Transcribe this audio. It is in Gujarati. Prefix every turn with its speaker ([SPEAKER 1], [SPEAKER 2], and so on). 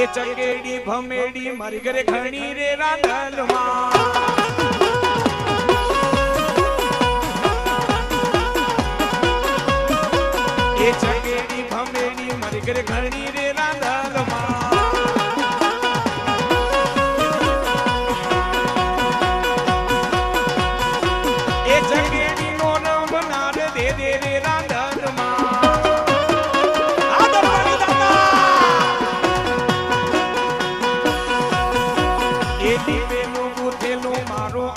[SPEAKER 1] એ ચકેડી ભમેડી, મારી ઘરે ઘણી રે રાધલમાં. એ ચકેડી ભમેડી, મારી ઘરે ઘણી રે રાધલમાં. એ ચકેડી નો રંગ નાર દે દે રે એ દીપેલું ગૂંથેલું મારું